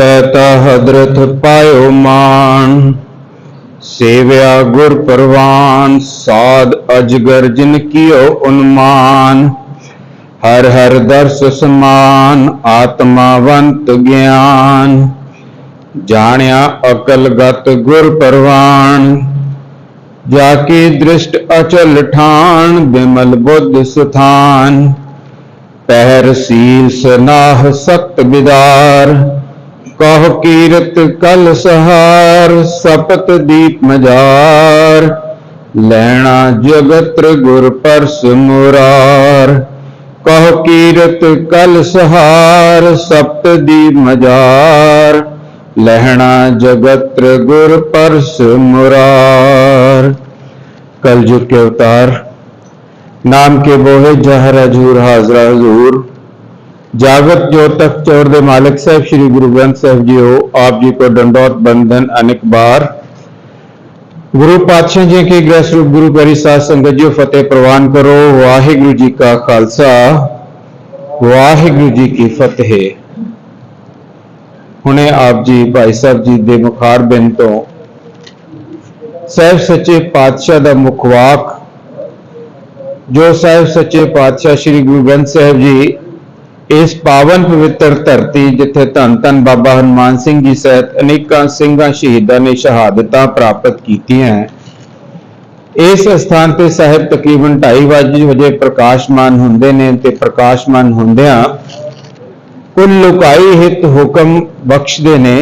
ਤੈਤਾ ਹਦਰਤ ਪਾਇਓ ਮਾਨ, ਸੇਵਿਆ ਗੁਰ ਪਰਵਾਨ, ਸਾਧ ਅਜਗਰ ਜਿਨ ਕੀਓ ਉਨਮਾਨ। ਹਰ ਹਰ ਦਰਸ ਸਮਾਨ ਆਤਮਾਵੰਤ ਗਿਆਨ। ਜਾਣਿਆ ਅਕਲ ਗਤ ਗੁਰ ਪਰਵਾਨ, ਜਾ ਕੇ ਦ੍ਰਿਸ਼ਟ ਅਚਲ ਠਾਨ, ਬਿਮਲ ਬੁੱਧ ਸਥਾਨ। ਪਹਿਰ ਸੀਲ ਸਨਾਹ ਸਤ ਬਿਦਾਰ ਕਹ ਕੀਰਤ ਕਲ ਸਹਾਰ ਸਪਤ ਦੀਪ ਮਜਾਰ ਲੈਣਾ ਜਗਤਰ ਗੁਰ ਪਰਸ ਮੁਰਾਰ ਕਹ ਕੀਰਤ ਕਲ ਸਹਾਰ ਸਪਤ ਦੀਪ ਮਜਾਰ ਲਹਿਣਾ ਜਗਤਰ ਗੁਰ ਪਰਸ ਮੁਰਾਰ कलयुग के अवतार नाम के बोहे जहर हजूर हाजरा हजूर जागत ज्योतक चौर ਦੇ ਮਾਲਕ ਸਾਹਿਬ ਸ੍ਰੀ ਗੁਰੂ ਗ੍ਰੰਥ ਸਾਹਿਬ ਜੀਓ ਆਪ ਜੀ ਕੋ दंडौत बंधन अनेक बार ਗੁਰੂ ਪਾਤਸ਼ਾਹ ਜੀ ਕੇ ਗ੍ਰਸ ਰੂਪ ਗੁਰੂ ਪਿਆਰੀ ਸਾਧ ਸੰਗਤ ਜੀਓ ਫਤਿਹ ਪ੍ਰਵਾਨ ਕਰੋ ਵਾਹਿਗੁਰੂ ਜੀ ਕਾ ਖਾਲਸਾ ਵਾਹਿਗੁਰੂ ਜੀ ਕੀ ਫਤਿਹ ਹੁਣੇ ਆਪ ਜੀ ਭਾਈ ਸਾਹਿਬ ਜੀ ਦੇ ਮੁਖਾਰ ਬਿੰਦ ਤੋਂ ਸਾਹਿਬ ਸੱਚੇ ਪਾਤਸ਼ਾਹ ਦਾ ਮੁਖਵਾਕ ਜੋ ਸਾਹਿਬ ਸੱਚੇ ਪਾਤਸ਼ਾਹ ਸ੍ਰੀ ਗੁਰੂ ਗ੍ਰੰਥ ਸਾਹਿਬ ਜੀ ਇਸ ਪਾਵਨ ਪਵਿੱਤਰ ਧਰਤੀ ਜਿੱਥੇ ਧੰਨ ਧੰਨ ਬਾਬਾ ਹਨੂਮਾਨ ਸਿੰਘ ਜੀ ਸਹਿਤ ਅਨੇਕਾਂ ਸਿੰਘਾਂ, ਸ਼ਹੀਦਾਂ ਨੇ ਸ਼ਹਾਦਤਾਂ ਪ੍ਰਾਪਤ ਕੀਤੀਆਂ ਇਸ ਸਥਾਨ ਤੇ ਸਾਹਿਬ ਤਕਰੀਬਨ 2:30 ਵਜੇ ਪ੍ਰਕਾਸ਼ਮਾਨ ਹੁੰਦੇ ਨੇ ਤੇ ਪ੍ਰਕਾਸ਼ਮਾਨ ਹੁੰਦਿਆਂ ਕੁੱਲ ਲੁਕਾਈ ਹਿਤ ਹੁਕਮ ਬਖਸ਼ਦੇ ਨੇ।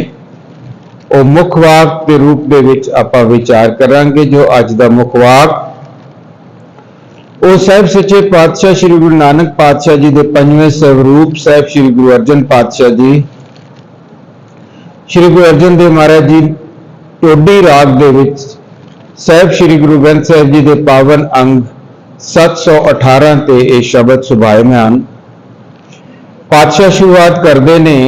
ਉਹ ਮੁੱਖ ਵਾਕ ਦੇ ਰੂਪ ਦੇ ਵਿੱਚ ਆਪਾਂ ਵਿਚਾਰ ਕਰਾਂਗੇ ਜੋ ਅੱਜ ਦਾ ਮੁੱਖ ਵਾਕ ਉਹ ਸਾਹਿਬ ਸੱਚੇ ਪਾਤਸ਼ਾਹ ਸ੍ਰੀ ਗੁਰੂ ਨਾਨਕ ਪਾਤਸ਼ਾਹ ਜੀ ਦੇ ਪੰਜਵੇਂ ਸਰੂਪ ਸਾਹਿਬ ਸ੍ਰੀ ਗੁਰੂ ਅਰਜਨ ਪਾਤਸ਼ਾਹ ਜੀ। ਸ੍ਰੀ ਗੁਰੂ ਅਰਜਨ ਦੇਵ ਮਹਾਰਾਜ ਜੀ ਟੋਡੀ ਰਾਗ ਦੇ ਵਿੱਚ ਸਾਹਿਬ ਸ੍ਰੀ ਗੁਰੂ ਗ੍ਰੰਥ ਸਾਹਿਬ ਜੀ ਦੇ ਪਾਵਨ ਅੰਗ 718 ਤੇ ਇਹ ਸ਼ਬਦ ਸੁਭਾਇਮਾਨ ਪਾਤਸ਼ਾਹ ਸ਼ੁਰੂਆਤ ਕਰਦੇ ਨੇ,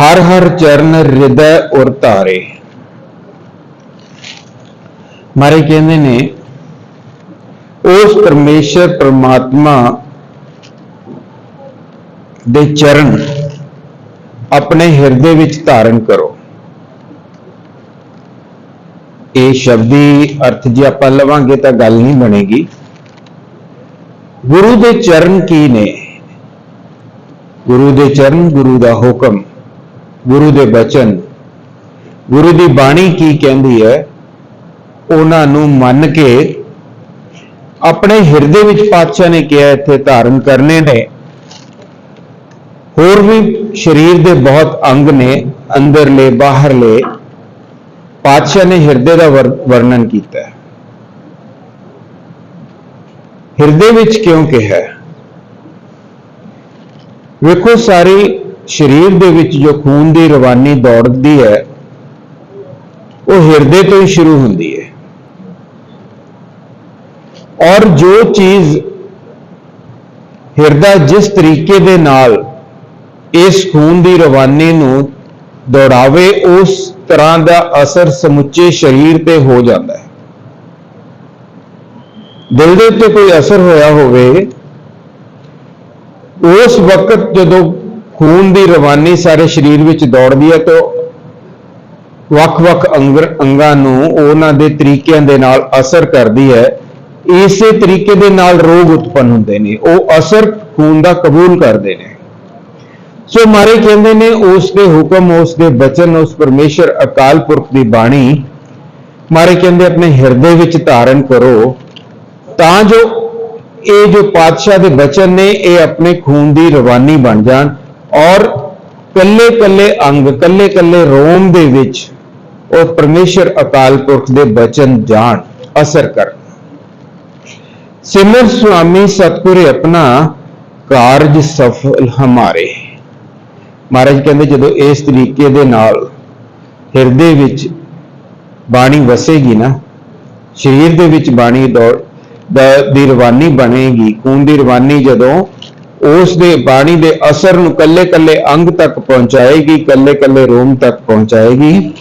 ਹਰ ਹਰ ਚਰਨ ਹਿਰਦੈ ਔਰ ਧਾਰੇ। ਮਾਰੇ ਕਹਿੰਦੇ ਨੇ ਉਸ ਪਰਮੇਸ਼ਰ ਪ੍ਰਮਾਤਮਾ ਦੇ ਚਰਨ ਆਪਣੇ ਹਿਰਦੇ ਵਿੱਚ ਧਾਰਨ ਕਰੋ। ਇਹ ਸ਼ਬਦੀ ਅਰਥ ਜੇ ਆਪਾਂ ਲਵਾਂਗੇ ਤਾਂ ਗੱਲ ਨਹੀਂ ਬਣੇਗੀ। ਗੁਰੂ ਦੇ ਚਰਨ ਕੀ ਨੇ? ਗੁਰੂ ਦੇ ਚਰਨ, ਗੁਰੂ ਦਾ ਹੁਕਮ, ਗੁਰੂ ਦੇ ਬਚਨ, ਗੁਰੂ ਦੀ ਬਾਣੀ ਕੀ ਕਹਿੰਦੀ ਹੈ? ਉਹਨਾਂ ਨੂੰ ਮੰਨ ਕੇ ਆਪਣੇ ਹਿਰਦੇ ਵਿੱਚ ਪਾਤਸ਼ਾਹ ਨੇ ਕਿਹਾ, ਇੱਥੇ ਧਾਰਨ ਕਰਨੇ ਨੇ। ਹੋਰ ਵੀ ਸਰੀਰ ਦੇ ਬਹੁਤ ਅੰਗ ਨੇ ਅੰਦਰਲੇ ਬਾਹਰਲੇ ਪਾਤਸ਼ਾਹ ਨੇ ਹਿਰਦੇ ਦਾ ਵਰ- ਵਰਣਨ ਕੀਤਾ। ਹੈ ਹਿਰਦੇ ਵਿੱਚ ਕਿਉਂ ਕਿਹਾ? ਵੇਖੋ, ਸਾਰੀ ਸਰੀਰ ਦੇ ਵਿੱਚ ਜੋ ਖੂਨ ਦੀ ਰਵਾਨੀ ਦੌੜਦੀ ਹੈ, ਉਹ ਹਿਰਦੇ ਤੋਂ ਹੀ ਸ਼ੁਰੂ ਹੁੰਦੀ ਹੈ। ਔਰ ਜੋ ਚੀਜ਼ ਹਿਰਦਾ ਜਿਸ ਤਰੀਕੇ ਦੇ ਨਾਲ ਇਸ ਖੂਨ ਦੀ ਰਵਾਨੀ ਨੂੰ ਦੌੜਾਵੇ, ਉਸ ਤਰ੍ਹਾਂ ਦਾ ਅਸਰ ਸਮੁੱਚੇ ਸਰੀਰ ਤੇ ਹੋ ਜਾਂਦਾ ਹੈ। ਦਿਲ ਦੇ ਉੱਤੇ ਕੋਈ ਅਸਰ ਹੋਇਆ ਹੋਵੇ, ਉਸ ਵਕਤ ਜਦੋਂ ਖੂਨ ਦੀ ਰਵਾਨੀ ਸਾਰੇ ਸਰੀਰ ਵਿੱਚ ਦੌੜਦੀ ਹੈ ਤਾਂ ਵੱਖ-ਵੱਖ ਅੰਗ ਅੰਗਾਂ ਨੂੰ ਉਹਨਾਂ ਦੇ ਤਰੀਕਿਆਂ ਦੇ ਨਾਲ ਅਸਰ ਕਰਦੀ ਹੈ। ਇਸੇ ਤਰੀਕੇ ਦੇ ਨਾਲ ਰੋਗ ਉਤਪੰਨ ਹੁੰਦੇ ਨੇ, ਉਹ ਅਸਰ ਖੂਨ ਦਾ ਕਬੂਲ ਕਰਦੇ ਨੇ। ਸੋ ਮਾਰੇ ਕਹਿੰਦੇ ਨੇ, ਉਸ ਦੇ ਹੁਕਮ, ਉਸ ਦੇ ਬਚਨ, ਉਸ ਪਰਮੇਸ਼ਰ ਅਕਾਲ ਪੁਰਖ ਦੀ ਬਾਣੀ ਮਾਰੇ ਕਹਿੰਦੇ ਆਪਣੇ ਹਿਰਦੇ ਵਿੱਚ ਧਾਰਨ ਕਰੋ, ਤਾਂ ਜੋ ਇਹ ਜੋ ਪਾਤਸ਼ਾਹ ਦੇ ਬਚਨ ਨੇ, ਇਹ ਆਪਣੇ ਖੂਨ ਦੀ ਰਵਾਨੀ ਬਣ ਜਾਣ ਔਰ ਕੱਲੇ ਕੱਲੇ ਅੰਗ ਕੱਲੇ ਕੱਲੇ ਰੋਮ ਦੇ ਵਿੱਚ ਉਹ ਪਰਮੇਸ਼ਰ ਅਕਾਲ ਪੁਰਖ ਦੇ ਬਚਨ ਜਾਣ, ਅਸਰ ਕਰ ਸਿਮਰ ਸੁਆਮੀ ਸਤਿਗੁਰ ਆਪਣਾ ਕਾਰਜ ਸਫਲ ਹਮਾਰੇ। ਮਹਾਰਾਜ ਕਹਿੰਦੇ ਜਦੋਂ ਇਸ ਤਰੀਕੇ ਦੇ ਨਾਲ ਹਿਰਦੇ ਵਿੱਚ ਬਾਣੀ ਵਸੇਗੀ ਨਾ, ਸਰੀਰ ਦੇ ਵਿੱਚ ਬਾਣੀ ਦੌੜ ਦਾ- ਦੀ ਰਵਾਨੀ ਬਣੇਗੀ। ਖੂਨ ਦੀ ਰਵਾਨੀ ਜਦੋਂ ਉਸ ਦੇ ਬਾਣੀ ਦੇ ਅਸਰ ਨੂੰ ਕੱਲੇ ਕੱਲੇ ਅੰਗ ਤੱਕ ਪਹੁੰਚਾਏਗੀ ਕੱਲੇ ਕੱਲੇ ਰੋਮ ਤੱਕ ਪਹੁੰਚਾਏਗੀ।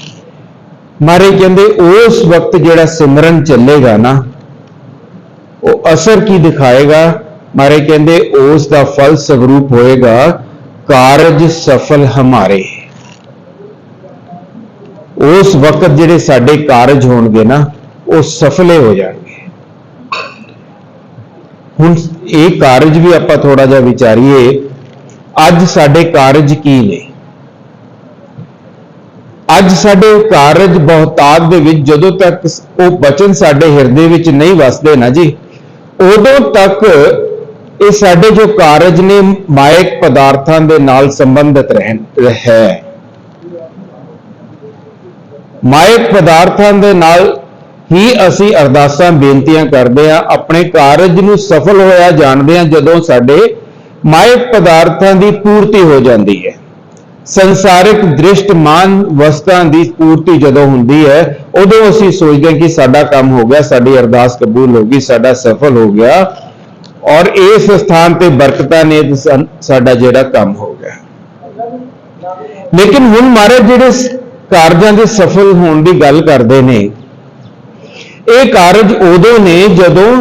ਮਾਰੇ ਕਹਿੰਦੇ ਉਸ ਵਕਤ ਜਿਹੜਾ ਸਿਮਰਨ ਚੱਲੇਗਾ ਨਾ ਉਹ ਅਸਰ ਕੀ ਦਿਖਾਏਗਾ? ਮਾਰੇ ਕਹਿੰਦੇ, ਉਸ ਦਾ ਫਲ ਸਵਰੂਪ ਹੋਏਗਾ, ਕਾਰਜ ਸਫਲ ਹਮਾਰੇ। ਉਸ ਵਕਤ ਜਿਹੜੇ ਸਾਡੇ ਕਾਰਜ ਹੋਣਗੇ ਨਾ, ਉਹ ਸਫਲੇ ਹੋ ਜਾਣਗੇ। ਹੁਣ ਇਹ ਕਾਰਜ ਵੀ ਆਪਾਂ ਥੋੜਾ ਜਿਹਾ ਵਿਚਾਰੀਏ, ਅੱਜ ਸਾਡੇ ਕਾਰਜ ਕੀ ਨੇ? ਅੱਜ ਸਾਡੇ ਕਾਰਜ ਬਹੁਤਾਤ ਦੇ ਵਿੱਚ ਜਦੋਂ ਤੱਕ ਉਹ ਬਚਨ ਸਾਡੇ ਹਿਰਦੇ ਵਿੱਚ ਨਹੀਂ ਵਸਦੇ ਨਾ ਜੀ ਉਦੋਂ ਤੱਕ ਇਹ ਸਾਡੇ ਜੋ ਕਾਰਜ ਨੇ ਮਾਇਕ ਪਦਾਰਥਾਂ ਦੇ ਨਾਲ ਸੰਬੰਧਿਤ ਰਹਿਣ, ਹੈ। ਮਾਇਕ ਪਦਾਰਥਾਂ ਦੇ ਨਾਲ ਹੀ ਅਸੀਂ ਅਰਦਾਸਾਂ, ਬੇਨਤੀਆਂ ਕਰਦੇ ਆ ਆਪਣੇ ਕਾਰਜ ਨੂੰ ਸਫਲ ਹੋਇਆ ਜਾਣਦੇ ਆ ਜਦੋਂ ਸਾਡੇ ਮਾਇਕ ਪਦਾਰਥਾਂ ਦੀ ਪੂਰਤੀ ਹੋ ਜਾਂਦੀ ਹੈ। ਸੰਸਾਰਿਕ ਦ੍ਰਿਸ਼ਟਮਾਨ ਵਸਤਾਂ ਦੀ ਪੂਰਤੀ ਜਦੋਂ ਹੁੰਦੀ ਹੈ, ਉਦੋਂ ਅਸੀਂ ਸੋਚਦੇ ਹਾਂ ਕਿ ਸਾਡਾ ਕੰਮ ਹੋ ਗਿਆ, ਸਾਡੀ ਅਰਦਾਸ ਕਬੂਲ ਹੋ ਗਈ, ਸਾਡਾ ਸਫਲ ਹੋ ਗਿਆ ਔਰ ਇਸ ਸਥਾਨ ਤੇ ਬਰਕਤਾਂ ਨੇ ਸਾਡਾ ਜਿਹੜਾ ਕੰਮ ਹੋ ਗਿਆ। ਲੇਕਿਨ ਹੁਣ ਮਹਾਰਾਜ ਜਿਹੜੇ ਕਾਰਜਾਂ ਦੇ ਸਫਲ ਹੋਣ ਦੀ ਗੱਲ ਕਰਦੇ ਨੇ, ਇਹ ਕਾਰਜ ਉਦੋਂ ਨੇ ਜਦੋਂ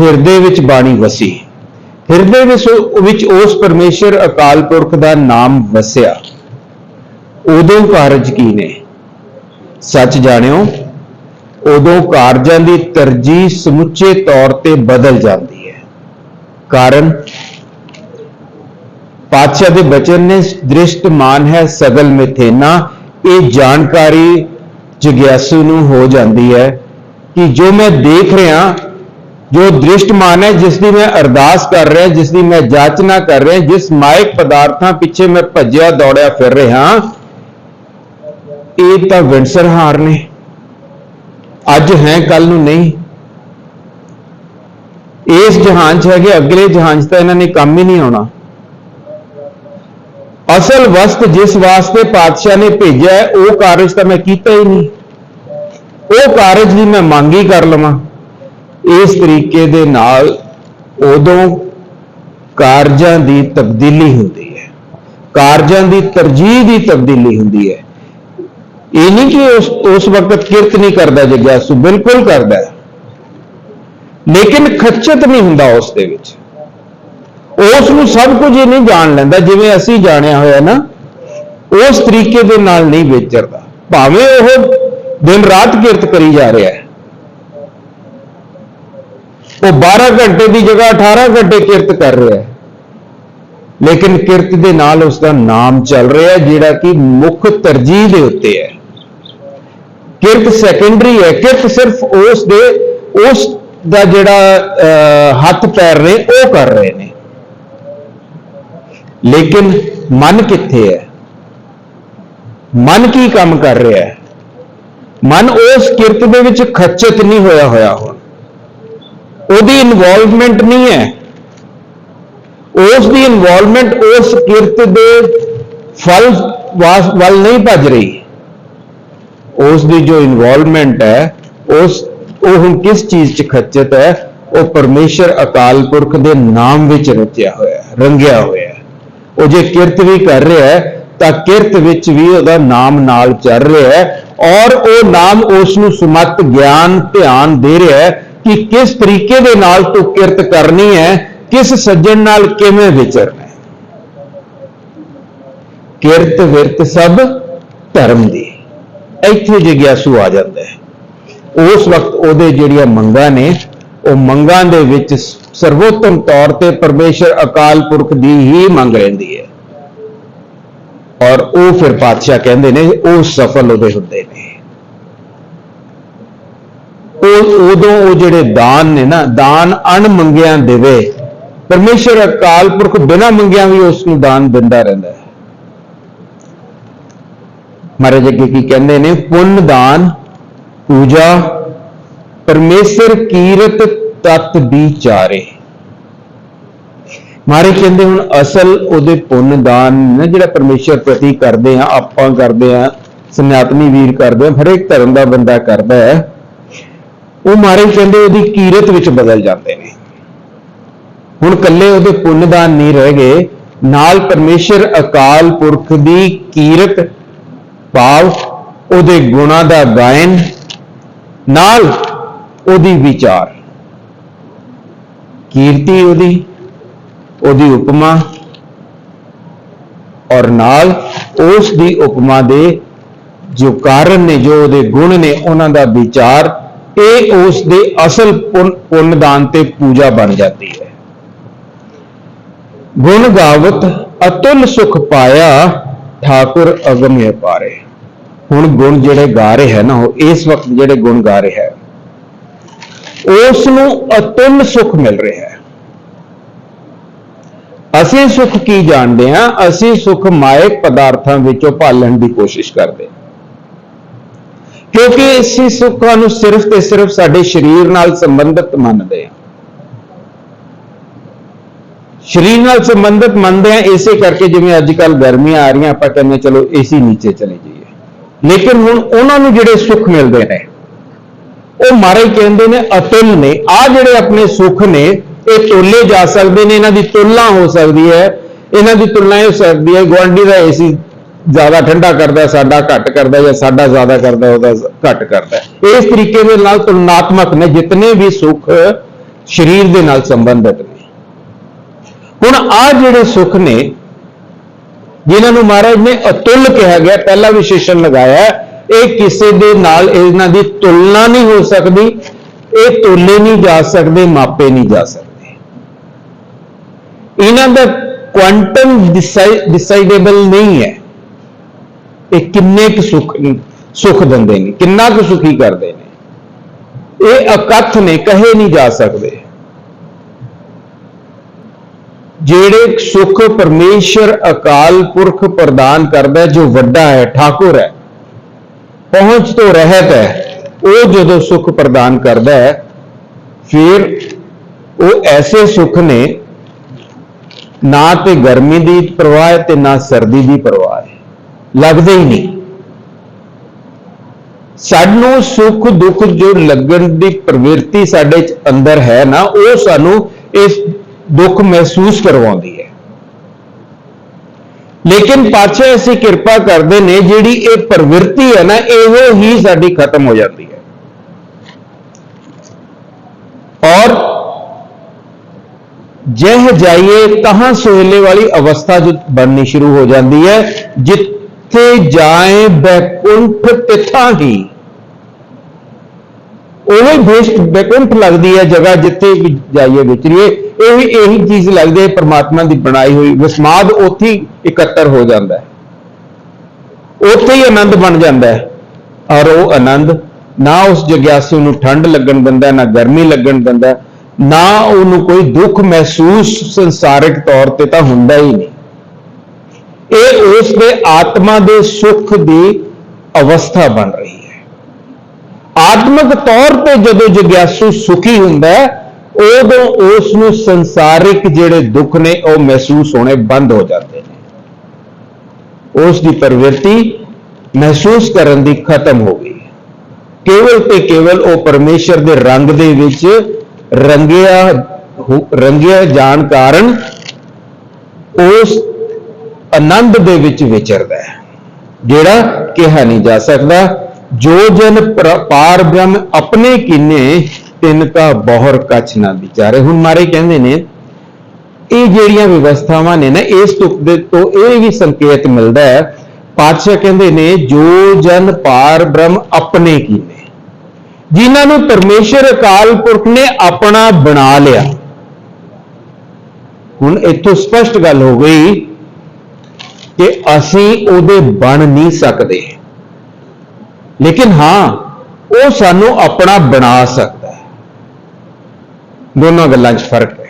ਹਿਰਦੇ ਵਿੱਚ ਬਾਣੀ ਵਸੀ। ਹਿਰਦੇ ਵਿੱਚ ਉਸ ਪਰਮੇਸ਼ਰ ਅਕਾਲ ਪੁਰਖ ਦਾ ਨਾਮ ਵਸਿਆ। ਉਦੋਂ ਕਾਰਜ ਕੀ ਨੇ? ਸੱਚ ਜਾਣਿਓ, ਉਦੋਂ ਕਾਰਜਾਂ ਦੀ ਤਰਜੀਹ ਸਮੁੱਚੇ ਤੌਰ ਤੇ ਬਦਲ ਜਾਂਦੀ ਹੈ। ਕਾਰਨ, ਪਾਤਸ਼ਾਹ ਦੇ ਬਚਨ ਨੇ ਦ੍ਰਿਸ਼ਟਮਾਨ ਹੈ ਸਗਲ ਮਿਥੇਨਾ। ਇਹ ਜਾਣਕਾਰੀ ਜਿਗਿਆਸੂ ਨੂੰ ਹੋ ਜਾਂਦੀ ਹੈ ਕਿ ਜੋ ਮੈਂ ਦੇਖ ਰਿਹਾ ਜੋ ਦ੍ਰਿਸ਼ਟਮਾਨ ਹੈ ਜਿਸ ਦੀ ਮੈਂ ਅਰਦਾਸ ਕਰ ਰਿਹਾ ਜਿਸ ਦੀ ਮੈਂ ਜਾਚਨਾ ਕਰ ਰਿਹਾ ਜਿਸ ਮਾਇਕ ਪਦਾਰਥਾਂ ਪਿੱਛੇ ਮੈਂ ਭੱਜਿਆ ਦੌੜਿਆ ਫਿਰ ਰਿਹਾ ਇਹ ਤਾਂ ਵਿੰਸਰਹਾਰ ਨੇ। ਅੱਜ ਹੈ ਕੱਲ ਨੂੰ ਨਹੀਂ। ਇਸ ਜਹਾਨ 'ਚ ਹੈਗੇ ਅਗਲੇ ਜਹਾਨ 'ਚ ਤਾਂ ਇਹਨਾਂ ਨੇ ਕੰਮ ਹੀ ਨਹੀਂ ਆਉਣਾ। ਅਸਲ ਵਸਤ ਜਿਸ ਵਾਸਤੇ ਪਾਤਸ਼ਾਹ ਨੇ ਭੇਜਿਆ ਹੈ, ਉਹ ਕਾਰਜ ਤਾਂ ਮੈਂ ਕੀਤਾ ਹੀ ਨਹੀਂ। ਉਹ ਕਾਰਜ ਦੀ ਮੈਂ ਮੰਗ ਹੀ ਕਰ ਲਵਾਂ। ਇਸ ਤਰੀਕੇ ਦੇ ਨਾਲ ਉਦੋਂ ਕਾਰਜਾਂ ਦੀ ਤਬਦੀਲੀ ਹੁੰਦੀ ਹੈ। ਕਾਰਜਾਂ ਦੀ ਤਰਜੀਹ ਦੀ ਤਬਦੀਲੀ ਹੁੰਦੀ ਹੈ। ਇਹ ਨਹੀਂ ਕਿ ਉਸ ਉਸ ਵਕਤ ਕਿਰਤ ਨਹੀਂ ਕਰਦਾ, ਜਗਿਆਸੂ ਬਿਲਕੁਲ ਕਰਦਾ ਹੈ। ਲੇਕਿਨ ਖੱਚਤ ਨਹੀਂ ਹੁੰਦਾ ਉਸ ਦੇ ਵਿੱਚ। ਉਸ ਨੂੰ ਸਭ ਕੁਝ ਇਹ ਨਹੀਂ ਜਾਣ ਲੈਂਦਾ, ਜਿਵੇਂ ਅਸੀਂ ਜਾਣਿਆ ਹੋਇਆ ਨਾ, ਉਸ ਤਰੀਕੇ ਦੇ ਨਾਲ ਨਹੀਂ ਵਿਚਰਦਾ। ਭਾਵੇਂ ਉਹ ਦਿਨ ਰਾਤ ਕਿਰਤ ਕਰੀ ਜਾ ਰਿਹਾ ਹੈ। ਉਹ 12 ਘੰਟੇ ਦੀ ਜਗ੍ਹਾ 18 ਘੰਟੇ ਕਿਰਤ ਕਰ ਰਿਹਾ ਹੈ। ਲੇਕਿਨ ਕਿਰਤ ਦੇ ਨਾਲ ਉਸ ਦਾ ਨਾਮ ਚੱਲ ਰਿਹਾ ਹੈ ਜਿਹੜਾ ਕਿ ਮੁੱਖ ਤਰਜੀਹ ਦੇ ਉੱਤੇ ਹੈ। ਕਿਰਤ ਸੈਕੰਡਰੀ ਹੈ ਕਿਰਤ ਸਿਰਫ ਉਸ ਦੇ ਉਸ ਦਾ ਜਿਹੜਾ ਅਹ, ਹੱਥ ਪੈਰ ਨੇ ਉਹ ਕਰ ਰਹੇ ਨੇ। ਲੇਕਿਨ ਮਨ ਕਿੱਥੇ ਹੈ? ਮਨ ਕੀ ਕੰਮ ਕਰ ਰਿਹਾ ਹੈ? ਮਨ ਉਸ ਕਿਰਤ ਦੇ ਵਿੱਚ ਖੱਚਤ ਨਹੀਂ ਹੋਇਆ ਹੋਇਆ ਹੁਣ। ਉਹਦੀ ਇਨਵੋਲਵਮੈਂਟ ਨਹੀਂ ਹੈ। ਉਸ ਦੀ ਇਨਵੋਲਵਮੈਂਟ ਉਸ ਕਿਰਤ ਦੇ ਫਲ ਵੱਲ ਨਹੀਂ ਭੱਜ ਰਹੀ। ਉਸ ਦੀ ਜੋ ਇਨਵੋਲਵਮੈਂਟ ਹੈ, ਉਸ, ਉਹ ਹੁਣ ਕਿਸ ਚੀਜ਼ 'ਚ ਖੱਚਤ ਹੈ? ਉਹ ਪਰਮੇਸ਼ਰ ਅਕਾਲ ਪੁਰਖ ਦੇ ਨਾਮ ਵਿੱਚ ਰਚਿਆ ਹੋਇਆ ਹੈ, ਰੰਗਿਆ ਹੋਇਆ ਹੈ। ਉਹ ਜੇ ਕਿਰਤ ਵੀ ਕਰ ਰਿਹਾ ਹੈ, ਤਾਂ ਕਿਰਤ ਵਿੱਚ ਵੀ ਉਹਦਾ ਨਾਮ ਨਾਲ ਚੱਲ ਰਿਹਾ ਹੈ ਔਰ ਉਹ ਨਾਮ ਉਸ ਨੂੰ ਸਮਤ ਗਿਆਨ, ਧਿਆਨ ਦੇ ਰਿਹਾ ਹੈ। ਕਿ ਕਿਸ ਤਰੀਕੇ ਦੇ ਨਾਲ ਤੂੰ ਕਿਰਤ ਕਰਨੀ ਹੈ, ਕਿਸ ਸੱਜਣ ਨਾਲ ਕਿਵੇਂ ਵਿਚਰਨਾ ਹੈ। ਕਿਰਤ ਵਿਰਤ ਸਭ ਧਰਮ ਦੀ। ਇੱਥੇ ਜਿਗਿਆਸੂ ਆ ਜਾਂਦਾ ਹੈ, ਉਸ ਵਕਤ ਉਹਦੇ ਜਿਹੜੀਆਂ ਮੰਗਾਂ ਨੇ, ਉਹ ਮੰਗਾਂ ਦੇ ਵਿੱਚ ਸਰਵੋਤਮ ਤੌਰ ਤੇ ਪਰਮੇਸ਼ਰ ਅਕਾਲ ਪੁਰਖ ਦੀ ਹੀ ਮੰਗ ਰਹਿੰਦੀ ਹੈ। ਔਰ ਉਹ ਫਿਰ ਪਾਤਸ਼ਾਹ ਕਹਿੰਦੇ ਨੇ, ਉਹ ਸਫਲ ਉਹਦੇ ਹੁੰਦੇ ਨੇ। ਉਹ ਉਦੋਂ ਉਹ ਜਿਹੜੇ ਦਾਨ ਨੇ ਨਾ, ਦਾਨ ਅਣ ਮੰਗਿਆਂ ਦੇਵੇ, ਪਰਮੇਸ਼ਰ ਅਕਾਲ ਪੁਰਖ ਬਿਨਾਂ ਮੰਗਿਆਂ ਵੀ ਉਸ ਨੂੰ ਦਾਨ ਦਿੰਦਾ ਰਹਿੰਦਾ ਹੈ। ਮਹਾਰਾਜ ਅੱਗੇ ਕੀ ਕਹਿੰਦੇ ਨੇ, ਪੁੰਨ ਦਾਨ, ਪੂਜਾ, ਪਰਮੇਸ਼ਰ ਕੀਰਤ ਤਤ ਵਿਚਾਰੇ ਮਾਰੇ ਕਹਿੰਦੇ ਹੁਣ ਅਸਲ ਉਹਦੇ ਪੁੰਨ ਦਾਨ ਨਾ, ਜਿਹੜਾ ਪਰਮੇਸ਼ਰ ਪ੍ਰਤੀ ਕਰਦੇ ਆ, ਆਪਾਂ ਕਰਦੇ ਆ, ਸੰਨਿਆਤਮੀ ਵੀਰ ਕਰਦੇ ਆ, ਹਰੇਕ ਧਰਮ ਦਾ ਬੰਦਾ ਕਰਦਾ ਹੈ। ਉਹ ਮਾਰੇ ਕਹਿੰਦੇ ਉਹਦੀ ਕੀਰਤ ਵਿੱਚ ਬਦਲ ਜਾਂਦੇ ਨੇ। ਹੁਣ ਕੱਲੇ ਉਹਦੇ ਪੁੰਨਦਾਨ ਨਹੀਂ ਰਹਿ ਗਏ, ਨਾਲ ਪਰਮੇਸ਼ਰ ਅਕਾਲ ਪੁਰਖ ਦੀ ਕੀਰਤ, ਭਾਵ ਉਹਦੇ ਗੁਣਾ ਦਾ ਗਾਇਨ, ਨਾਲ ਉਹਦੀ ਵਿਚਾਰ। ਕੀਰਤੀ ਉਹਦੀ ਉਹਦੀ ਉਪਮਾ ਔਰ ਨਾਲ ਉਸ ਦੀ ਉਪਮਾ ਦੇ ਜੋ ਕਾਰਨ ਨੇ, ਜੋ ਉਹਦੇ ਗੁਣ ਨੇ, ਉਹਨਾਂ ਦਾ ਵਿਚਾਰ ਇਹ ਉਸ ਦੇ ਅਸਲ ਪੁੰਨ- ਪੁੰਨਦਾਨ ਤੇ ਪੂਜਾ ਬਣ ਜਾਂਦੀ ਹੈ। ਗੁਣ ਗਾਵਤ ਅਤੁਲ ਸੁਖ ਪਾਇਆ ਠਾਕੁਰ ਅਗਮਯ ਪਾਰੇ। ਹੁਣ ਗੁਣ ਜਿਹੜੇ ਗਾ ਰਹੇ ਹੈ ਨਾ, ਉਹ ਇਸ ਵਕਤ ਜਿਹੜੇ ਗੁਣ ਗਾ ਰਿਹਾ ਹੈ ਉਸ ਨੂੰ ਅਤੁਲ ਸੁਖ ਮਿਲ ਰਿਹਾ ਹੈ। ਅਸੀਂ ਸੁਖ ਕੀ ਜਾਣਦੇ ਹਾਂ? ਅਸੀਂ ਸੁਖ ਮਾਇਕ ਪਦਾਰਥਾਂ ਵਿੱਚੋਂ ਭਾਲਣ ਦੀ ਕੋਸ਼ਿਸ਼ ਕਰਦੇ ਹਾਂ। ਕਿਉਂਕਿ ਅਸੀਂ ਸੁੱਖਾਂ ਨੂੰ ਸਿਰਫ ਤੇ ਸਿਰਫ ਸਾਡੇ ਸਰੀਰ ਨਾਲ ਸੰਬੰਧਿਤ ਮੰਨਦੇ ਹਾਂ। ਸਰੀਰ ਨਾਲ ਸੰਬੰਧਿਤ ਮੰਨਦੇ ਹਾਂ ਇਸੇ ਕਰਕੇ ਜਿਵੇਂ ਅੱਜ ਕੱਲ ਗਰਮੀਆਂ ਆ ਰਹੀਆਂ ਆਪਾਂ ਕਹਿੰਦੇ ਹਾਂ, ਚਲੋ ਏਸੀ ਨੀਚੇ ਚਲੇ ਜਾਈਏ। ਲੇਕਿਨ ਹੁਣ ਉਹਨਾਂ ਨੂੰ ਜਿਹੜੇ ਸੁੱਖ ਮਿਲਦੇ ਨੇ ਉਹ ਮਹਾਰਾਜ ਕਹਿੰਦੇ ਨੇ ਅਤੁਲ ਨੇ। ਆ ਜਿਹੜੇ ਆਪਣੇ ਸੁੱਖ ਨੇ ਇਹ ਤੋਲੇ ਜਾ ਸਕਦੇ ਨੇ। ਇਹਨਾਂ ਦੀ ਤੁਲਨਾ ਹੋ ਸਕਦੀ ਹੈ। ਇਹਨਾਂ ਦੀ ਤੁਲਨਾ ਇਹ ਹੋ ਸਕਦੀ ਹੈ ਗੁਆਂਢੀ ਦਾ ਏਸੀ ਜ਼ਿਆਦਾ ਠੰਡਾ ਕਰਦਾ, ਸਾਡਾ ਘੱਟ ਕਰਦਾ ਜਾਂ ਸਾਡਾ ਜ਼ਿਆਦਾ ਕਰਦਾ, ਉਹਦਾ ਘੱਟ ਕਰਦਾ ਇਸ ਤਰੀਕੇ ਦੇ ਨਾਲ ਤੁਲਨਾਤਮਕ ਨੇ, ਜਿਤਨੇ ਵੀ ਸੁੱਖ ਸਰੀਰ ਦੇ ਨਾਲ ਸੰਬੰਧਿਤ ਨੇ। ਹੁਣ ਆ ਜਿਹੜੇ ਸੁੱਖ ਨੇ, ਜਿਨ੍ਹਾਂ ਨੂੰ ਮਹਾਰਾਜ ਨੇ ਅਤੁੱਲ ਕਿਹਾ ਗਿਆ, ਪਹਿਲਾ ਵਿਸ਼ੇਸ਼ਣ ਲਗਾਇਆ, ਇਹ ਕਿਸੇ ਦੇ ਨਾਲ ਇਹਨਾਂ ਦੀ ਤੁਲਨਾ ਨਹੀਂ ਹੋ ਸਕਦੀ, ਇਹ ਤੋਲੇ ਨਹੀਂ ਜਾ ਸਕਦੇ, ਮਾਪੇ ਨਹੀਂ ਜਾ ਸਕਦੇ। ਇਹਨਾਂ ਦਾ ਕੁਆਂਟਮ ਡਿਸਾਈਡੇਬਲ ਨਹੀਂ ਹੈ। ਇਹ ਕਿੰਨੇ ਕੁ ਸੁੱਖ ਸੁੱਖ ਦਿੰਦੇ ਨੇ, ਕਿੰਨਾ ਕੁ ਸੁਖੀ ਕਰਦੇ ਨੇ। ਇਹ ਅਕਥ ਨੇ, ਕਹੇ ਨਹੀਂ ਜਾ ਸਕਦੇ। ਜਿਹੜੇ ਸੁੱਖ ਪਰਮੇਸ਼ਰ ਅਕਾਲ ਪੁਰਖ ਪ੍ਰਦਾਨ ਕਰਦਾ ਜੋ ਵੱਡਾ ਹੈ, ਠਾਕੁਰ ਹੈ, ਪਹੁੰਚ ਤੋਂ ਰਹਿਤ ਹੈ, ਉਹ ਜਦੋਂ ਸੁੱਖ ਪ੍ਰਦਾਨ ਕਰਦਾ ਹੈ, ਫਿਰ ਉਹ ਐਸੇ ਸੁੱਖ ਨੇ, ਨਾ ਤੇ ਗਰਮੀ ਦੀ ਪਰਵਾਹ ਹੈ ਤੇ ਨਾ ਸਰਦੀ ਦੀ ਪਰਵਾਹ ਹੈ। ਲੱਗਦੇ ਹੀ ਨਹੀਂ। ਸਾਨੂੰ ਸੁੱਖ ਦੁੱਖ ਜੋ ਲੱਗਣ ਦੀ ਪ੍ਰਵਿਰਤੀ ਸਾਡੇ ਅੰਦਰ ਹੈ ਨਾ, ਉਹ ਸਾਨੂੰ ਇਸ ਦੁੱਖ ਮਹਿਸੂਸ ਕਰਵਾਉਂਦੀ ਹੈ। ਲੇਕਿਨ ਪਾਛੇ ਅਸੀਂ ਕਿਰਪਾ ਕਰਦੇ ਨੇ, ਜਿਹੜੀ ਇਹ ਪ੍ਰਵਿਰਤੀ ਹੈ ਨਾ, ਇਹੋ ਹੀ ਸਾਡੀ ਖਤਮ ਹੋ ਜਾਂਦੀ ਹੈ। ਔਰ ਜਹ ਜਾਈਏ, ਤਹਾਂ ਸੋਹਲੇ ਵਾਲੀ ਅਵਸਥਾ ਜੋ ਬਣਨੀ ਸ਼ੁਰੂ ਹੋ ਜਾਂਦੀ ਹੈ ਜਿੱਥੇ ਜਾਏ ਬੈਕੁੰਠ ਤਿਥਾਂ ਹੀ ਉਹ ਹੀ ਬੈਕੁੰਠ ਲੱਗਦੀ ਹੈ ਜਗ੍ਹਾ ਜਿੱਥੇ ਜਾਈਏ ਵਿਚਰੀਏ। ਇਹ ਵੀ ਇਹੀ ਚੀਜ਼ ਲੱਗਦੀ ਹੈ, ਪ੍ਰਮਾਤਮਾ ਦੀ ਬਣਾਈ ਹੋਈ ਵਿਸਮਾਦ ਉੱਥੇ ਇਕੱਤਰ ਹੋ ਜਾਂਦਾ ਹੈ। ਉੱਥੇ ਹੀ ਆਨੰਦ ਬਣ ਜਾਂਦਾ ਹੈ। ਔਰ ਉਹ ਆਨੰਦ ਨਾ ਉਸ ਜਗਿਆਸੂ ਨੂੰ ਠੰਡ ਲੱਗਣ ਦਿੰਦਾ, ਨਾ ਗਰਮੀ ਲੱਗਣ ਦਿੰਦਾ, ਨਾ ਉਹਨੂੰ ਕੋਈ ਦੁੱਖ ਮਹਿਸੂਸ ਸੰਸਾਰਿਕ ਤੌਰ ਤੇ ਤਾਂ ਹੁੰਦਾ ਹੀ ਨਹੀਂ। ਉਸ ਦੇ ਆਤਮਾ ਦੇ ਸੁੱਖ ਦੀ ਅਵਸਥਾ ਬਣ ਰਹੀ ਹੈ। ਆਤਮਿਕ ਤੌਰ ਤੇ ਜਦੋਂ ਜਗਿਆਸੂ ਸੁਖੀ ਹੁੰਦਾ ਹੈ, ਉਦੋਂ ਉਸ ਨੂੰ ਸੰਸਾਰਿਕ ਜਿਹੜੇ ਦੁੱਖ ਨੇ, ਉਹ ਮਹਿਸੂਸ ਹੋਣੇ ਬੰਦ ਹੋ ਜਾਂਦੇ ਨੇ। ਉਸ ਦੀ ਪ੍ਰਵਿਰਤੀ ਮਹਿਸੂਸ ਕਰਨ ਦੀ ਖਤਮ ਹੋ ਗਈ। ਕੇਵਲ ਤੇ ਕੇਵਲ ਉਹ ਪਰਮੇਸ਼ਰ ਦੇ ਰੰਗ ਦੇ ਵਿੱਚ ਰੰਗਿਆ ਰੰਗਿਆ ਜਾਣ ਕਾਰਨ ਉਸ ਆਨੰਦ ਦੇ ਵਿੱਚ ਵਿਚਰਦਾ ਹੈ, ਜਿਹੜਾ ਕਿਹਾ ਨਹੀਂ ਜਾ ਸਕਦਾ, ਜੋ ਜਨ ਪਾਰ ਬ੍ਰਹਮ ਆਪਣੇ ਕੀਨੇ, ਤਿੰਨ ਤਾਂ ਬਹੁਰ ਕਛ ਨਾ ਵਿਚਾਰੇ। ਹੁਣ ਮਾਰੇ ਕਹਿੰਦੇ ਨੇ, ਇਹ ਜਿਹੜੀਆਂ ਵਿਵਸਥਾਵਾਂ ਨੇ ਨਾ, ਇਸ ਤੁਕ ਦੇ ਤੋਂ ਇਹ ਵੀ ਸੰਕੇਤ ਮਿਲਦਾ ਹੈ। ਪਾਤਸ਼ਾਹ ਕਹਿੰਦੇ ਨੇ, ਜੋ ਜਨ ਪਾਰ ਬ੍ਰਹਮ ਆਪਣੇ ਕੀਨੇ, ਜਿਨ੍ਹਾਂ ਨੂੰ ਪਰਮੇਸ਼ਰ ਅਕਾਲ ਪੁਰਖ ਨੇ ਆਪਣਾ ਬਣਾ ਲਿਆ। ਹੁਣ ਇੱਥੋਂ ਸਪਸ਼ਟ ਗੱਲ ਹੋ ਗਈ ਕਿ ਅਸੀਂ ਉਹਦੇ ਬਣ ਨਹੀਂ ਸਕਦੇ। ਲੇਕਿਨ ਹਾਂ, ਉਹ ਸਾਨੂੰ ਆਪਣਾ ਬਣਾ ਸਕਦਾ ਹੈ। ਦੋਨੋਂ ਗੱਲਾਂ 'ਚ ਫ਼ਰਕ ਹੈ।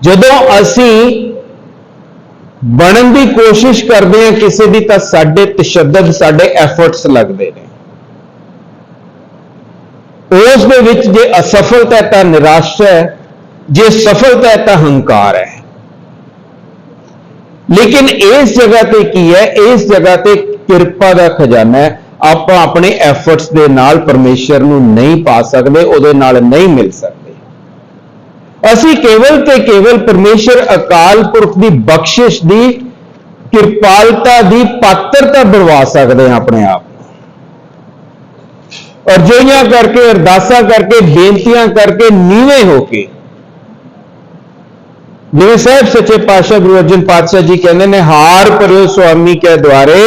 ਜਦੋਂ ਅਸੀਂ ਬਣਨ ਦੀ ਕੋਸ਼ਿਸ਼ ਕਰਦੇ ਹਾਂ ਕਿਸੇ ਦੀ, ਤਾਂ ਸਾਡੇ ਤਸ਼ੱਦਦ, ਸਾਡੇ ਐਫਰਟਸ ਲੱਗਦੇ ਨੇ। ਉਸ ਦੇ ਵਿੱਚ ਜੇ ਅਸਫਲਤਾ ਹੈ ਤਾਂ ਨਿਰਾਸ਼ਾ ਹੈ, ਜੇ ਸਫਲਤਾ ਹੈ ਤਾਂ ਹੰਕਾਰ ਹੈ। ਲੇਕਿਨ ਇਸ ਜਗ੍ਹਾ ਤੇ ਕੀ ਹੈ? ਇਸ ਜਗ੍ਹਾ ਤੇ ਕਿਰਪਾ ਦਾ ਖਜ਼ਾਨਾ ਹੈ। ਆਪਾਂ ਆਪਣੇ ਐਫਰਟਸ ਦੇ ਨਾਲ ਪਰਮੇਸ਼ਰ ਨੂੰ ਨਹੀਂ ਪਾ ਸਕਦੇ, ਉਹਦੇ ਨਾਲ ਨਹੀਂ ਮਿਲ ਸਕਦੇ। ਅਸੀਂ ਕੇਵਲ ਤੇ ਕੇਵਲ ਪਰਮੇਸ਼ਰ ਅਕਾਲ ਪੁਰਖ ਦੀ ਬਖਸ਼ਿਸ਼ ਦੀ ਕਿਰਪਾਲਤਾ ਦੀ ਪਾਤਰਤਾ ਬਣਵਾ ਸਕਦੇ ਹਾਂ ਆਪਣੇ ਆਪ ਨੂੰ। ਅਰਜ਼ੋਈਆਂ ਕਰਕੇ, ਅਰਦਾਸਾਂ ਕਰਕੇ, ਬੇਨਤੀਆਂ ਕਰਕੇ ਨੀਵੇਂ ਹੋ ਕੇ ਜਿਵੇਂ ਸਾਹਿਬ ਸੱਚੇ ਪਾਤਸ਼ਾਹ ਗੁਰੂ ਅਰਜਨ ਪਾਤਸ਼ਾਹ ਜੀ ਕਹਿੰਦੇ ਨੇ, ਹਾਰ ਭਰਿਓ ਸੁਆਮੀ ਕੇ ਦੁਆਰੇ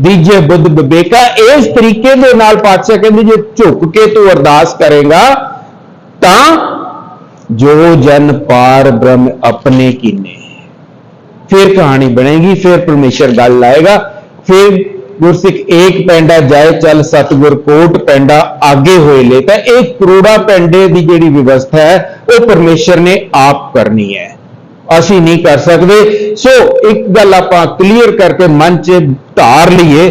ਦੀਜੇ ਬੁੱਧ ਵਿਵੇਕਾ ਇਸ ਤਰੀਕੇ ਦੇ ਨਾਲ ਪਾਤਸ਼ਾਹ ਕਹਿੰਦੇ, ਜੇ ਝੁਕ ਕੇ ਤੂੰ ਅਰਦਾਸ ਕਰੇਗਾ, ਤਾਂ ਜੋ ਜਨ ਪਾਰ ਬ੍ਰਹਮ ਆਪਣੇ ਕੀਨੇ। ਫਿਰ ਕਹਾਣੀ ਬਣੇਗੀ, ਫਿਰ ਪਰਮੇਸ਼ਰ ਗੱਲ ਲਾਏਗਾ। ਫਿਰ ਗੁਰਸਿੱਖ ਏਕ ਪੈਂਡਾ ਜਾਏ, ਚੱਲ ਸਤਿਗੁਰ ਕੋਟ ਪੈਂਡਾ ਆਗੇ ਹੋਏ ਲੈ ਤਾਂ ਇਹ ਕਰੋੜਾ ਪੈਂਡੇ ਦੀ ਜਿਹੜੀ ਵਿਵਸਥਾ ਹੈ, ਉਹ ਪਰਮੇਸ਼ਰ ਨੇ ਆਪ ਕਰਨੀ ਹੈ। ਅਸੀਂ ਨਹੀਂ ਕਰ ਸਕਦੇ। ਸੋ ਇੱਕ ਗੱਲ ਆਪਾਂ ਕਲੀਅਰ ਕਰਕੇ ਮਨ 'ਚ ਧਾਰ ਲਈਏ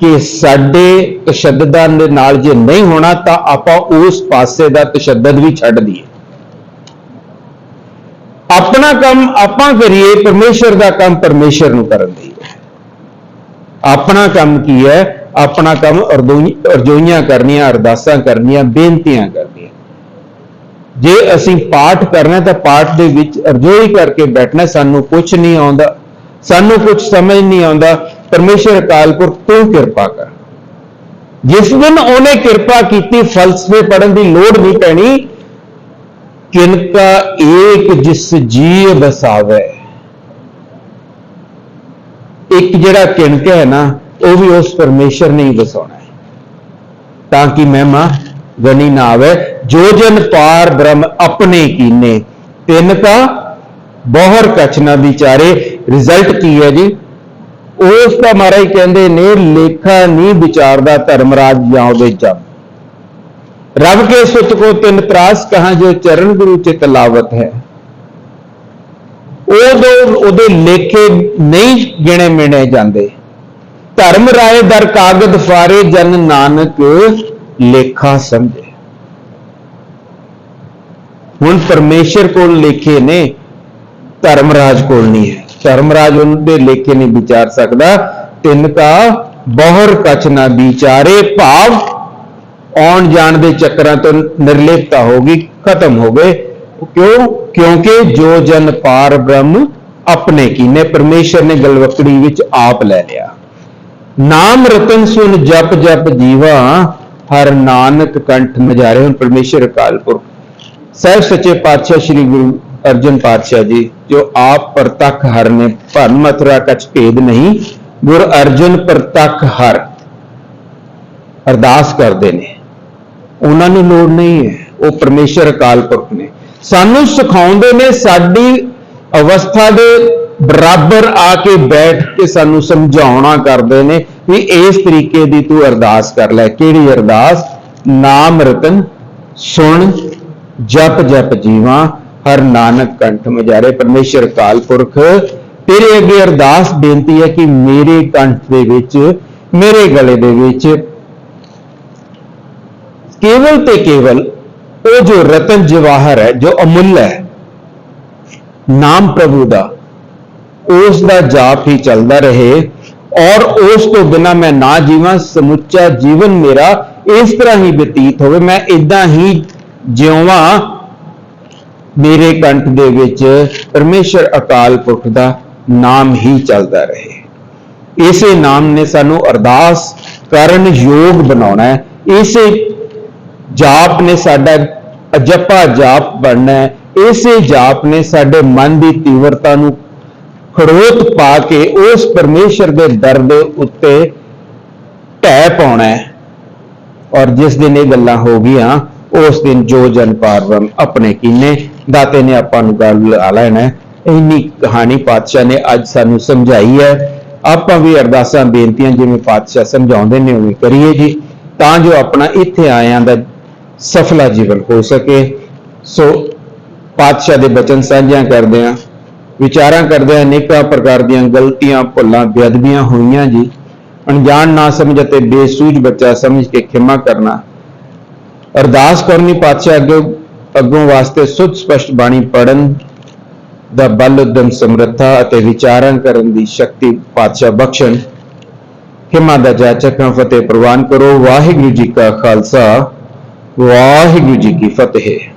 ਕਿ ਸਾਡੇ ਤਸ਼ੱਦਦਾਂ ਦੇ ਨਾਲ ਜੇ ਨਹੀਂ ਹੋਣਾ, ਤਾਂ ਆਪਾਂ ਉਸ ਪਾਸੇ ਦਾ ਤਸ਼ੱਦਦ ਵੀ ਛੱਡ ਦਈਏ। ਆਪਣਾ ਕੰਮ ਆਪਾਂ ਕਰੀਏ, ਪਰਮੇਸ਼ਰ ਦਾ ਕੰਮ ਪਰਮੇਸ਼ਰ ਨੂੰ ਕਰਨ ਦਈਏ ਆਪਣਾ ਕੰਮ ਕੀ ਹੈ? ਆਪਣਾ ਕੰਮ ਅਰਦੋਈ- ਅਰਜ਼ੋਈਆਂ ਕਰਨੀਆਂ, ਅਰਦਾਸਾਂ ਕਰਨੀਆਂ, ਬੇਨਤੀਆਂ ਕਰਨੀਆਂ। ਜੇ ਅਸੀਂ ਪਾਠ ਕਰਨਾ ਤਾਂ ਪਾਠ ਦੇ ਵਿੱਚ ਅਰਜ਼ੋਈ ਕਰਕੇ ਬੈਠਣਾ ਸਾਨੂੰ ਕੁਝ ਨਹੀਂ ਆਉਂਦਾ, ਸਾਨੂੰ ਕੁਝ ਸਮਝ ਨਹੀਂ ਆਉਂਦਾ, ਪਰਮੇਸ਼ਰ ਅਕਾਲ ਪੁਰਖ ਤੂੰ ਕਿਰਪਾ ਕਰ। ਜਿਸ ਦਿਨ ਉਹਨੇ ਕਿਰਪਾ ਕੀਤੀ, ਫਲਸਫੇ ਪੜਨ ਦੀ ਲੋੜ ਨਹੀਂ ਪੈਣੀ, ਕਿਨਕਾ ਏਕ ਜਿਸ ਜੀ ਬਸਾਵੇ। ਇੱਕ ਜਿਹੜਾ ਕਿਣਕ ਹੈ ਨਾ, ਉਹ ਵੀ ਉਸ ਪਰਮੇਸ਼ਰ ਨੇ ਹੀ ਵਸਾਉਣਾ ਹੈ। ਤਾਂ ਕਿ ਮਹਿਮਾ ਗਨੀ ਨਾ ਆਵੇ। ਜੋ ਜਨ ਪਾਰ ਬ੍ਰਹਮ ਆਪਣੇ ਕੀਨੇ, ਤਿੰਨ ਕਾ ਬਹੁਰ ਕਛ ਵਿਚਾਰੇ। ਰਿਜ਼ਲਟ ਕੀ ਹੈ ਜੀ? ਉਸ ਦਾ ਮਹਾਰਾਜ ਕਹਿੰਦੇ ਨੇ, ਲੇਖਾ ਨਹੀਂ ਵਿਚਾਰਦਾ ਧਰਮਰਾਜ ਜਾਉਦੇ ਜਬ ਰਬ ਕੇ ਸੁਤ ਕੋ ਤਿੰਨ ਤਰਾਸ, ਕਹਾ ਜੋ ਚਰਨ ਗੁਰੂ ਚਿਤ ਲਾਵਤ ਹੈ। ਉਦੋਂ ਉਹਦੇ ਲੇਖੇ ਨਹੀਂ ਗਿਣੇ ਮਿਣੇ ਜਾਂਦੇ। ਧਰਮ ਰਾਏ ਦਰ ਕਾਗਦ ਫਾਰੇ ਜਨ ਨਾਨਕ ਲੇਖਾ ਸਮਝੇ। ਹੁਣ ਪਰਮੇਸ਼ਰ ਕੋਲ ਲੇਖੇ ਨੇ, ਧਰਮਰਾਜ ਕੋਲ ਨਹੀਂ ਹੈ। ਧਰਮਰਾਜ ਉਹਦੇ ਲੇਖੇ ਨਹੀਂ ਵਿਚਾਰ ਸਕਦਾ। ਤਿੰਨ ਕਾ ਬਹੁਰ ਕਛ ਨਾ ਵਿਚਾਰੇ ਭਾਵ, ਆਉਣ ਜਾਣ ਦੇ ਚੱਕਰਾਂ ਤੋਂ ਨਿਰਲੇਪਤਾ ਹੋ ਗਈ, ਖਤਮ ਹੋ ਗਏ। ਕਿਉਂ? ਕਿਉਂਕਿ ਜੋ ਜਨ ਪਾਰ ਬ੍ਰਹਮ ਆਪਣੇ ਕੀਨੇ ਪਰਮੇਸ਼ਰ ਨੇ ਗਲਵਕੜੀ ਵਿੱਚ ਆਪ ਲੈ ਲਿਆ। ਨਾਮ ਰਤਨ ਸੁਨ ਜਪ ਜਪ ਜੀਵਾ, ਹਰ ਨਾਨਕ ਕੰਠ ਮਜ਼ਾਰੇ ਹੁਣ ਪਰਮੇਸ਼ਰ ਅਕਾਲ ਪੁਰਖ ਸਹਿਬ ਸੱਚੇ ਪਾਤਸ਼ਾਹ ਸ੍ਰੀ ਗੁਰੂ ਅਰਜਨ ਪਾਤਸ਼ਾਹ ਜੀ, ਜੋ ਆਪ ਪ੍ਰਤੱਖ ਹਰ ਨੇ ਭਰਮ ਮਥੁਰਾ ਕਛ ਭੇਦ ਨਹੀਂ, ਗੁਰ ਅਰਜਨ ਪ੍ਰਤੱਖ ਹਰ ਅਰਦਾਸ ਕਰਦੇ ਨੇ। ਉਹਨਾਂ ਨੂੰ ਲੋੜ ਨਹੀਂ ਹੈ, ਉਹ ਪਰਮੇਸ਼ਰ ਅਕਾਲ ਪੁਰਖ ਨੇ। ਸਾਨੂੰ ਸਿਖਾਉਂਦੇ ਨੇ ਸਾਡੀ ਅਵਸਥਾ ਦੇ ਬਰਾਬਰ ਆ ਕੇ ਬੈਠ ਕੇ ਸਾਨੂੰ ਸਮਝਾਉਣਾ ਕਰਦੇ ਨੇ ਵੀ ਇਸ ਤਰੀਕੇ ਦੀ ਤੂੰ ਅਰਦਾਸ ਕਰ ਲੈ। ਕਿਹੜੀ ਅਰਦਾਸ? ਨਾਮ ਰਤਨ, ਸੁਣ ਜਪ ਜਪ ਜੀਵਾਂ, ਹਰ ਨਾਨਕ ਕੰਠ ਮਜਾਰੇ, ਪਰਮੇਸ਼ਰ ਕਾਲ ਪੁਰਖ। ਤੇਰੇ ਅੱਗੇ ਅਰਦਾਸ ਬੇਨਤੀ ਹੈ ਕਿ ਮੇਰੇ ਕੰਠ ਦੇ ਵਿੱਚ, ਮੇਰੇ ਗਲੇ ਦੇ ਵਿੱਚ, ਕੇਵਲ ਤੇ ਕੇਵਲ ਉਹ ਜੋ ਰਤਨ ਜਵਾਹਰ ਹੈ, ਜੋ ਅਮੁੱਲ ਹੈ, ਨਾਮ ਪ੍ਰਭੂ ਦਾ, ਉਸ ਦਾ ਜਾਪ ਹੀ ਚੱਲਦਾ ਰਹੇ ਔਰ ਉਸ ਤੋਂ ਬਿਨਾ ਮੈਂ ਨਾ ਜੀਵਾਂ, ਸਮੁੱਚਾ ਜੀਵਨ ਮੇਰਾ ਇਸ ਤਰ੍ਹਾਂ ਹੀ ਬਤੀਤ ਹੋਵੇ। ਮੈਂ ਇਦਾਂ ਹੀ ਜਿਉਵਾਂ, ਮੇਰੇ ਕੰਠ ਦੇ ਵਿੱਚ ਪਰਮੇਸ਼ਰ ਅਕਾਲ ਪੁਰਖ ਦਾ ਨਾਮ ਹੀ ਚੱਲਦਾ ਰਹੇ। ਇਸੇ ਨਾਮ ਨੇ ਸਾਨੂੰ ਅਰਦਾਸ ਕਰਨ ਯੋਗ ਬਣਾਉਣਾ ਹੈ। ਇਸੇ ਜਾਪ ਨੇ ਸਾਡਾ ਅਜਪਾ ਜਾਪ ਬਣਨਾ ਹੈ। ਇਸੇ ਜਾਪ ਨੇ ਸਾਡੇ ਮਨ ਦੀ ਤੀਵਰਤਾ ਨੂੰ ਖੜੋਤ ਪਾ ਕੇ ਉਸ ਪਰਮੇਸ਼ਰ ਦੇ ਦਰ ਦੇ ਉੱਤੇ ਢਹਿ ਪਾਉਣਾ ਹੈ। ਔਰ ਜਿਸ ਦਿਨ ਇਹ ਗੱਲਾਂ ਹੋ ਗਈਆਂ ਉਸ ਦਿਨ ਜੋ ਜਨ ਪਾਰਵਮ ਆਪਣੇ ਕੀਨੇ, ਦਾਤੇ ਨੇ ਆਪਾਂ ਨੂੰ ਗੱਲ ਲਾ ਲੈਣਾ ਹੈ। ਇੰਨੀ ਕਹਾਣੀ ਪਾਤਸ਼ਾਹ ਨੇ ਅੱਜ ਸਾਨੂੰ ਸਮਝਾਈ ਹੈ। ਆਪਾਂ ਵੀ ਅਰਦਾਸਾਂ, ਬੇਨਤੀਆਂ ਜਿਵੇਂ ਪਾਤਸ਼ਾਹ ਸਮਝਾਉਂਦੇ ਨੇ, ਉਵੇਂ ਕਰੀਏ ਜੀ। ਤਾਂ ਜੋ ਆਪਣਾ ਇੱਥੇ ਆਇਆਂ ਦਾ ਸਫਲਾ ਜੀਵਨ ਹੋ ਸਕੇ। ਸੋ ਪਾਤਸ਼ਾਹ ਦੇ ਬਚਨ ਸਾਂਝਿਆਂ ਕਰਦੇ ਆ ਵਿਚਾਰਾਂ ਕਰਦੇ ਆ ਅਨੇਕਾਂ ਪ੍ਰਕਾਰ ਦੀਆਂ ਗਲਤੀਆਂ, ਭੁੱਲਾਂ, ਬੇਅਦਬੀਆਂ ਹੋਈਆਂ ਜੀ। ਅਣਜਾਣ ਨਾ ਸਮਝ ਅਤੇ ਬੇਸੂਝ ਬੱਚਾ ਸਮਝ ਕੇ ਖਿਮਾ ਕਰਨਾ ਅਰਦਾਸ ਕਰਨੀ ਪਾਤਸ਼ਾਹ ਅੱਗੇ ਅੱਗੋਂ ਵਾਸਤੇ ਸੁੱਧ ਸਪਸ਼ਟ ਬਾਣੀ ਪੜਨ ਦਾ ਬਲ, ਉਦਮ, ਸਮਰੱਥਾ ਅਤੇ ਵਿਚਾਰਾਂ ਕਰਨ ਦੀ ਸ਼ਕਤੀ ਪਾਤਸ਼ਾਹ ਬਖਸ਼ਣ। ਖਿਮਾ ਦਾ ਜਾਚਕਾਂ ਫਤਿਹ ਪ੍ਰਵਾਨ ਕਰੋ। ਵਾਹਿਗੁਰੂ ਜੀ ਕਾ ਖਾਲਸਾ। ਵਾਹਿਗੁਰੂ ਜੀ ਕੀ ਫਤਿਹ।